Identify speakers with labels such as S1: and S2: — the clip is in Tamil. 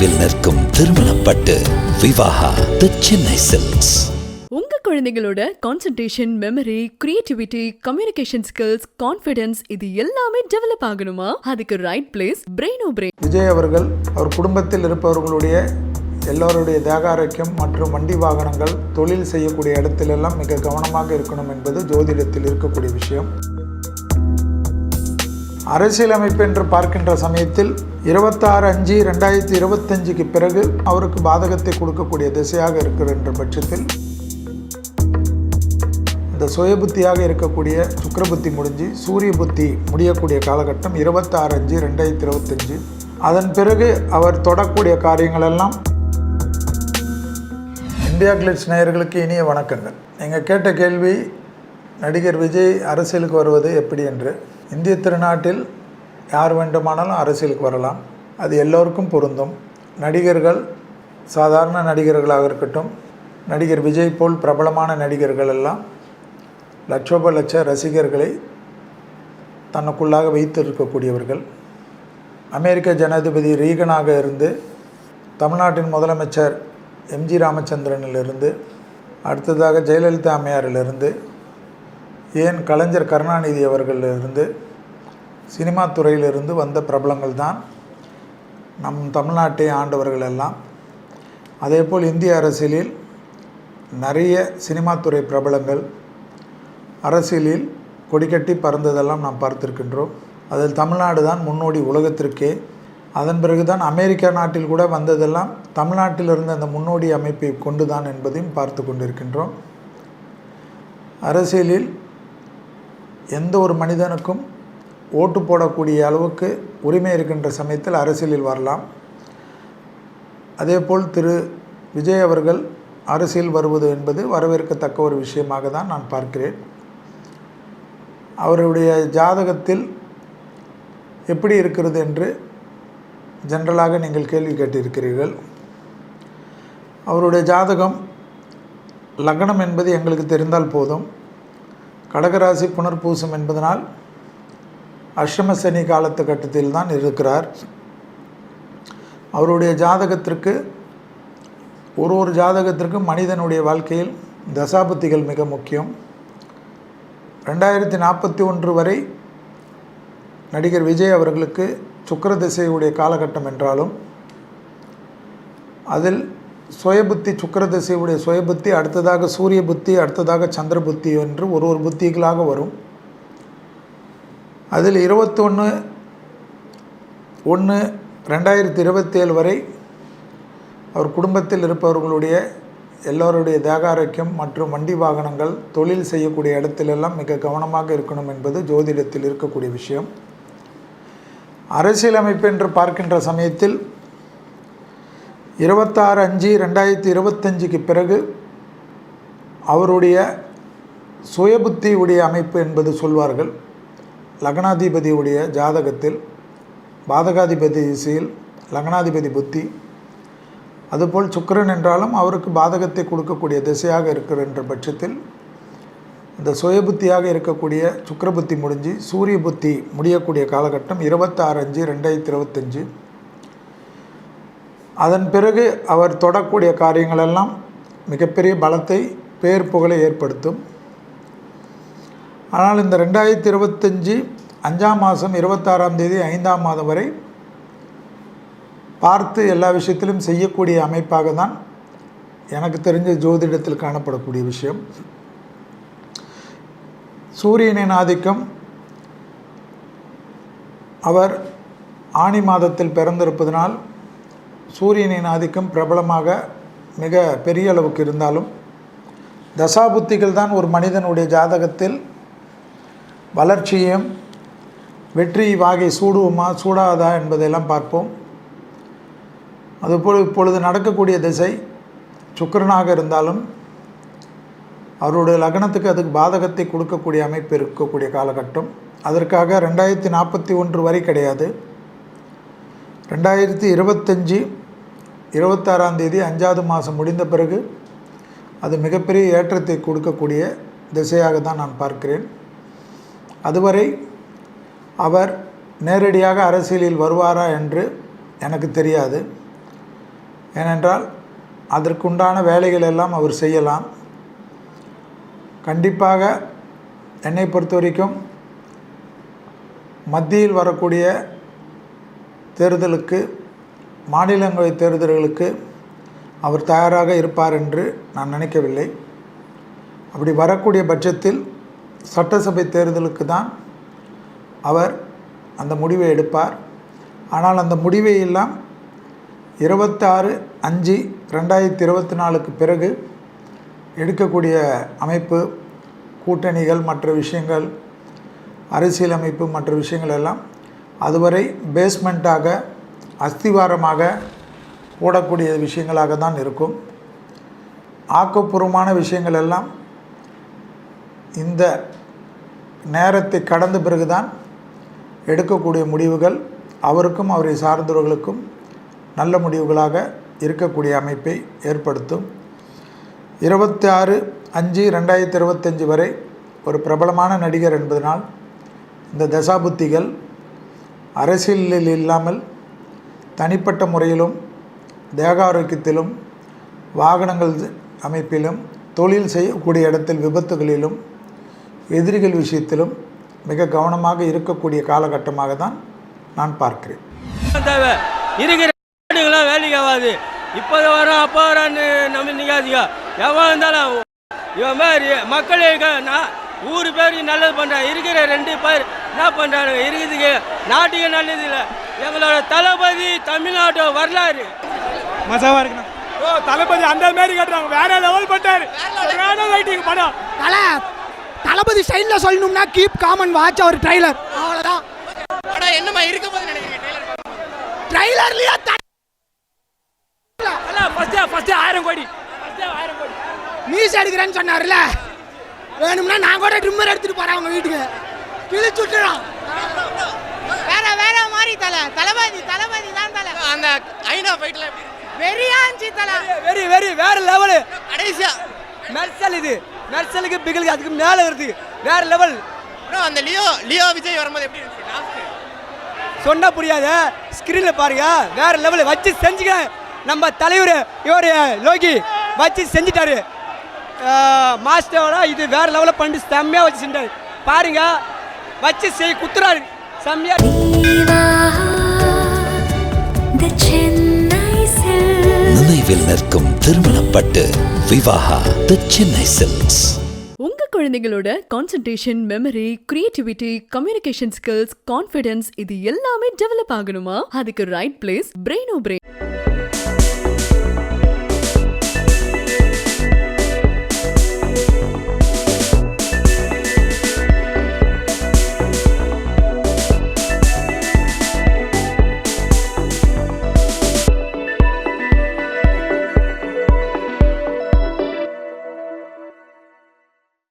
S1: தொலைவில் நிற்கும் திருமணப்பட்டு விவாகா தி சென்னை சில்க்ஸ்
S2: உங்க குழந்தைங்களோட concentration memory creativity communication skills confidence இது எல்லாமே டெவலப் ஆகணுமா? அதுக்கு ரைட் பிளேஸ் பிரெயினோ பிரெயின்
S3: விஜய் அவர்கள் அவர் குடும்பத்தில் இருப்பவர்களுடைய எல்லோருடைய தேக ஆரோக்கியம் மற்றும் வண்டி வாகனங்கள் தொழில் செய்யக்கூடிய இடத்திலெல்லாம் மிக கவனமாக இருக்கணும் என்பது ஜோதிடத்தில் இருக்கக்கூடிய விஷயம். அரசியலமைப்பு என்று பார்க்கின்ற சமயத்தில் இருபத்தாறு அஞ்சு ரெண்டாயிரத்தி இருபத்தஞ்சுக்கு பிறகு அவருக்கு பாதகத்தை கொடுக்கக்கூடிய திசையாக இருக்கிற பட்சத்தில் இந்த சுயபுத்தியாக இருக்கக்கூடிய சுக்கிரபுத்தி முடிஞ்சு சூரிய புத்தி முடியக்கூடிய காலகட்டம் இருபத்தாறு அஞ்சு ரெண்டாயிரத்தி இருபத்தஞ்சு. அதன் பிறகு அவர் தொடக்கூடிய காரியங்களெல்லாம் இந்தியா கிளிட்ஸ் நேயர்களுக்கு இனிய வணக்கங்கள். நீங்கள் கேட்ட கேள்வி நடிகர் விஜய் அரசியலுக்கு வருவது எப்படி என்று? இந்திய திருநாட்டில் யார் வேண்டுமானாலும் அரசியலுக்கு வரலாம். அது எல்லோருக்கும் பொருந்தும். நடிகர்கள் சாதாரண நடிகர்களாக இருக்கட்டும் நடிகர் விஜய் போல் பிரபலமான நடிகர்கள் எல்லாம் லட்சோப லட்ச ரசிகர்களை தனக்குள்ளாக வைத்திருக்கக்கூடியவர்கள். அமெரிக்க ஜனாதிபதி ரீகனாக இருந்து தமிழ்நாட்டின் முதலமைச்சர் எம்ஜி ராமச்சந்திரனிலிருந்து அடுத்ததாக ஜெயலலிதா அம்மையாரிலிருந்து ஏன் கலைஞர் கருணாநிதி அவர்களிலிருந்து சினிமா துறையிலிருந்து வந்த பிரபலங்கள் தான் நம் தமிழ்நாட்டை ஆண்டவர்கள் எல்லாம்? அதேபோல் இந்திய அரசியலில் நிறைய சினிமா துறை பிரபலங்கள் அரசியலில் கொடிக்கட்டி பறந்ததெல்லாம் நாம் பார்த்திருக்கின்றோம். அதில் தமிழ்நாடு தான் முன்னோடி உலகத்திற்கே. அதன் பிறகு தான் அமெரிக்கா நாட்டில் கூட வந்ததெல்லாம் தமிழ்நாட்டில் இருந்த அந்த முன்னோடி அமைப்பை கொண்டு தான் என்பதையும் பார்த்து கொண்டிருக்கின்றோம். அரசியலில் எந்த ஒரு மனிதனுக்கும் ஓட்டு போடக்கூடிய அளவுக்கு உரிமை இருக்கின்ற சமயத்தில் அரசியலில் வரலாம். அதேபோல் திரு. விஜய் அவர்கள் அரசியல் வருவது என்பது வரவேற்கத்தக்க ஒரு விஷயமாக தான் நான் பார்க்கிறேன். அவருடைய ஜாதகத்தில் எப்படி இருக்கிறது என்று ஜென்ரலாக நீங்கள் கேள்வி கேட்டிருக்கிறீர்கள். அவருடைய ஜாதகம் லக்னம் என்பது எங்களுக்கு தெரிந்தால் போதும். கடகராசி புனர்பூசம் என்பதனால் அஷ்டம சனி காலத்து கட்டத்தில் தான் இருக்கிறார். அவருடைய ஜாதகத்திற்கு ஒரு ஒரு ஜாதகத்திற்கும் மனிதனுடைய வாழ்க்கையில் தசாபத்திகள் மிக முக்கியம். ரெண்டாயிரத்தி நாற்பத்தி ஒன்று வரை நடிகர் விஜய் அவர்களுக்கு சுக்கர திசையுடைய காலகட்டம் என்றாலும் அதில் சுயபுத்தி சுக்கர திசையுடைய சுயபுத்தி அடுத்ததாக சூரிய புத்தி அடுத்ததாக சந்திர புத்தி என்று ஒரு ஒரு புத்திகளாக வரும். அதில் இருபத்தொன்று ஒன்று ரெண்டாயிரத்தி இருபத்தேழு வரை அவர் குடும்பத்தில் இருப்பவர்களுடைய எல்லோருடைய தேகாரோக்கியம் மற்றும் வண்டி வாகனங்கள் தொழில் செய்யக்கூடிய இடத்திலெல்லாம் மிக கவனமாக இருக்கணும் என்பது ஜோதிடத்தில் இருக்கக்கூடிய விஷயம். அரசியலமைப்பு என்று பார்க்கின்ற சமயத்தில் இருபத்தாறு அஞ்சு ரெண்டாயிரத்தி இருபத்தஞ்சுக்கு பிறகு அவருடைய சுயபுத்தி உடைய அமைப்பு என்பது சொல்வார்கள். லக்னாதிபதியுடைய ஜாதகத்தில் பாதகாதிபதி திசையில் லக்னாதிபதி புத்தி. அதுபோல் சுக்கரன் என்றாலும் அவருக்கு பாதகத்தை கொடுக்கக்கூடிய திசையாக இருக்கிறன்ற பட்சத்தில் இந்த சுயபுத்தியாக இருக்கக்கூடிய சுக்கரபுத்தி முடிஞ்சு சூரிய புத்தி முடியக்கூடிய காலகட்டம் இருபத்தாறு அஞ்சு ரெண்டாயிரத்தி இருபத்தஞ்சு. அதன் பிறகு அவர் தொடக்கூடிய காரியங்களெல்லாம் மிகப்பெரிய பலத்தை பேர் புகழை ஏற்படுத்தும். ஆனால் இந்த ரெண்டாயிரத்தி இருபத்தஞ்சி அஞ்சாம் மாதம் இருபத்தாறாம் தேதி ஐந்தாம் மாதம் வரை பார்த்து எல்லா விஷயத்திலும் செய்யக்கூடிய அமைப்பாக தான் எனக்கு தெரிஞ்ச ஜோதிடத்தில் காணப்படக்கூடிய விஷயம். சூரியனின் ஆதிக்கம் அவர் ஆணி மாதத்தில் பிறந்திருப்பதனால் சூரியனின் ஆதிக்கம் பிரபலமாக மிக பெரிய அளவுக்கு இருந்தாலும் தசாபுத்திகள் தான் ஒரு மனிதனுடைய ஜாதகத்தில் வளர்ச்சியும் வெற்றி வாகை சூடுவோமா சூடாதா என்பதையெல்லாம் பார்ப்போம். அதுபோல் இப்பொழுது நடக்கக்கூடிய திசை சுக்கரனாக இருந்தாலும் அவருடைய லக்னத்துக்கு அதுக்கு பாதகத்தை கொடுக்கக்கூடிய அமைப்பு இருக்கக்கூடிய காலகட்டம். அதற்காக ரெண்டாயிரத்தி நாற்பத்தி ஒன்று வரை கிடையாது. ரெண்டாயிரத்தி இருபத்தஞ்சி இருபத்தாறாம் தேதி அஞ்சாவது மாதம் முடிந்த பிறகு அது மிகப்பெரிய ஏற்றத்தை கொடுக்கக்கூடிய திசையாக தான் நான் பார்க்கிறேன். அதுவரை அவர் நேரடியாக அரசியலில் வருவாரா என்று எனக்கு தெரியாது. ஏனென்றால் அதற்குண்டான வேலைகள் எல்லாம் அவர் செய்யலாம். கண்டிப்பாக என்னை பொறுத்த வரைக்கும் மத்தியில் வரக்கூடிய தேர்தலுக்கு மாநிலங்களவை தேர்தல்களுக்கு அவர் தயாராக இருப்பார் என்று நான் நினைக்கவில்லை. அப்படி வரக்கூடிய பட்சத்தில் சட்டசபை தேர்தலுக்கு தான் அவர் அந்த முடிவை எடுப்பார். ஆனால் அந்த முடிவை எல்லாம் இருபத்தாறு அஞ்சு ரெண்டாயிரத்தி இருபத்தி நாலுக்கு பிறகு எடுக்கக்கூடிய அமைப்பு கூட்டணிகள் மற்ற விஷயங்கள் அரசியலமைப்பு மற்ற விஷயங்கள் எல்லாம் அதுவரை பேஸ்மெண்ட்டாக அஸ்திவாரமாக போடக்கூடிய விஷயங்களாக தான் இருக்கும். ஆக்கப்பூர்வமான விஷயங்கள் எல்லாம் இந்த நேரத்தை கடந்த பிறகுதான் எடுக்கக்கூடிய முடிவுகள் அவருக்கும் அவரை சார்ந்தவர்களுக்கும் நல்ல முடிவுகளாக இருக்கக்கூடிய அமைப்பை ஏற்படுத்தும். இருபத்தி ஆறு அஞ்சு ரெண்டாயிரத்தி இருபத்தஞ்சி வரை ஒரு பிரபலமான நடிகர் என்பதனால் இந்த தசாபுத்திகள் அரசியலில் இல்லாமல் தனிப்பட்ட முறையிலும் தேக ஆரோக்கியத்திலும் வாகனங்கள் அமைப்பிலும் தொழில் செய்யக்கூடிய இடத்தில் விபத்துகளிலும் எதிரிகள் விஷயத்திலும் மிக கவனமாக இருக்கக்கூடிய காலகட்டமாக தான் நான் பார்க்கிறேன்.
S4: தேவை. இருக்கிற ஆடுங்களாம் வேலைக்கு ஆகாது. இப்போது வரோம் அப்போ வரான்னு நம்பி நிற்காதீங்க இருந்தாலும் இவன் மாதிரி மக்களுக்கு நான் ஊர் பேருக்கு நல்லது பண்ணுறான் இருக்கிற ரெண்டு பேர் என்ன பண்ணுறாங்க இருக்குதுக்கு நாட்டுக்கு நல்லது இல்லை. எங்களோட தளபதி தமிழ்நாட்டு வரலாறு.
S5: மசாவா இருக்குண்ணா. ஓ தளபதி அந்த மாதிரி கட்டுறாங்க. வேற லெவல் பண்ணாரு வேற ரைட்டிங் படம்
S6: தலை தளபதி ஸ்டைலில் சொல்லணும்னா கீப் காமன் வாட்ச் அவர் ட்ரைலர் அவ்வளோதான்
S7: படம் என்னமா இருக்க போது நினைக்கிறீங்க trailer?
S6: ட்ரைலர்லயே
S5: ஃபர்ஸ்ட் ஃபர்ஸ்ட் ஆயிரம் கோடி. ஆயிரம் கோடி.
S6: மீஸ் எடுக்கிறேன்னு சொன்னார்ல வேணும்னா நான் கூட ட்ரிம்மர் எடுத்துட்டு போறேன் அவங்க வீட்டுக்கு. கிழிச்சு
S7: மாதிரி தல தளபதி தளபதி தான் தல. அந்த ஐநா ஃபைட்ல வெறியாஞ்சி தல.
S5: வெரி வெரி வேற லெவல்
S7: கடைசியா.
S5: மெர்சல் இது. மெர்சலுக்கு பிகிலுக்கு அதுக்கு மேல வருது. வேற லெவல்
S7: bro அந்த லியோ லியோ விஜய் வரும்போது எப்படி இருந்துச்சு? லாஸ்ட்
S5: சொன்னா புரியாத. ஸ்கிரீன்ல பாருங்க. வேற லெவல் வச்சு செஞ்சுக்க நம்ம தலைவர் இவர் லோகி வச்சு செஞ்சுட்டாரு. மாஸ்டரோட இது வேற லெவலில் பண்ணிட்டு செம்மையா வச்சு செஞ்சாரு. பாருங்க. வச்சு செய் குத்துறாரு. செம்மையா.
S1: நினைவில் நிற்கும் திருமணப்பட்டு விவாகா தி சென்னை சில்க்ஸ்
S2: உங்க குழந்தைகளோட concentration memory creativity communication skills confidence இது எல்லாமே டெவலப் ஆகணுமா? அதுக்கு ரைட் பிளேஸ் பிரெயினோ பிரெயின்